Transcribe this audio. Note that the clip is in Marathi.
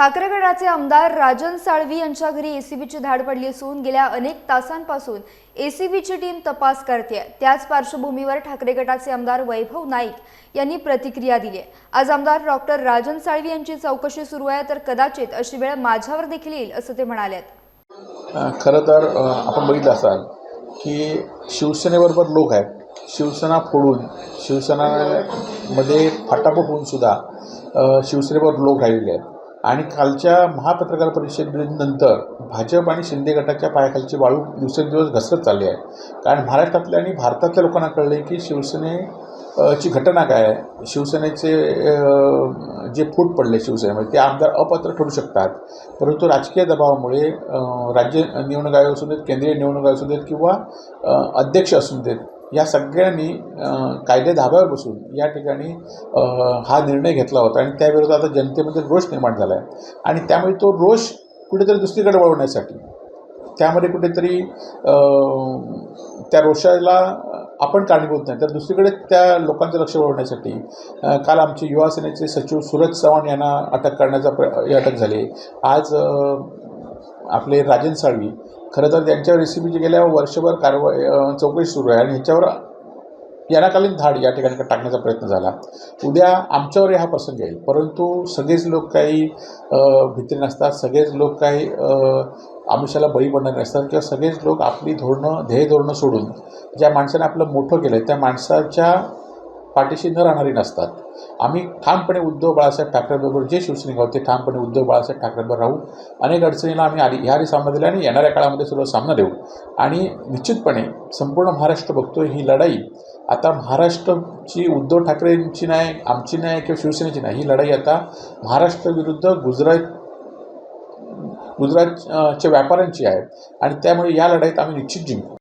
ठाकरे गटाचे आमदार राजन साळवी यांच्या घरी एसीबीची धाड पडली असून गेल्या अनेक तासांपासून एसीबीची टीम तपास करते त्याच पार्श्वभूमीवर ठाकरे गटाचे आमदार वैभव नाईक यांनी प्रतिक्रिया दिली आहे. आज आमदार डॉक्टर राजन साळवी यांची चौकशी सुरू आहे तर कदाचित अशी वेळ माझ्यावर देखील येईल असं ते म्हणाले खरं तर आपण बघितलं असाल की शिवसेनेबरोबर लोक आहेत. शिवसेना फोडून शिवसेनामध्ये फाटाफूट होऊन सुद्धा शिवसेनेवर लोक राहिलेले आहेत. आणि कालच्या महापत्रकार परिषदेनंतर भाजप आणि शिंदे गटाच्या पायाखालची वाळू दिवसेंदिवस घसरत चालली आहे. कारण महाराष्ट्रातल्या आणि भारतातल्या लोकांना कळले की शिवसेने ची घटना काय आहे? शिवसेनेचे जे फूट पडले शिवसेनेमध्ये म्हणजे ते आमदार अपात्र ठरू शकतात. परंतु राजकीय दबावामुळे राज्य निवडणूक आयोग असू देत केंद्रीय निवडणूक आयोग असू देत किंवा अध्यक्ष असू देत या सगळ्यांनी कायदे धाब्यावर बसून या ठिकाणी हा निर्णय घेतला होता. आणि त्याविरोधात आता जनतेमध्ये रोष निर्माण झाला आहे. आणि त्यामुळे तो रोष कुठेतरी दुसरीकडे वळवण्यासाठी त्यामध्ये कुठेतरी त्या रोषाला आपण कारणीभूत नाही. तर दुसरीकडे त्या लोकांचं लक्ष वळवण्यासाठी काल आमचे युवा सेनेचे सचिव सूरज चव्हाण यांना अटक करण्याचा प्र अटक झाली. आज आपले राजन साळवी खरं तर त्यांच्यावर रेसिपीची गेल्या वर्षभर कारवाई चौकशी सुरू आहे आणि ह्याच्यावर यानाकालीन धाड या ठिकाणी टाकण्याचा प्रयत्न झाला. उद्या आमच्यावरही हा प्रसंग येईल. परंतु सगळेच लोक काही भीती नसतात. सगळेच लोक काही आमिषाला बळी पडणारे नसतात. किंवा सगळेच लोक आपली धोरणं ध्येय धोरणं सोडून ज्या माणसाने आपलं मोठं केलं त्या माणसाच्या पाठीशी न राहणारी नसतात. आम्ही ठामपणे उद्धव बाळासाहेब ठाकरेंबरोबर जे शिवसैनिक आहोत ते ठामपणे उद्धव बाळासाहेब ठाकरेबरोबर राहू. अनेक अडचणीला आम्ही आधी ह्याही सामना दिला आणि येणाऱ्या काळामध्ये सुद्धा सामना देऊ. आणि निश्चितपणे संपूर्ण महाराष्ट्र बघतोय ही लढाई. आता महाराष्ट्राची उद्धव ठाकरेंची नाही आमची नाही किंवा शिवसेनेची नाही ही लढाई आता महाराष्ट्र विरुद्ध गुजरात गुजरातच्या व्यापाऱ्यांची आहे. आणि त्यामुळे या लढाईत आम्ही निश्चित जिंकू.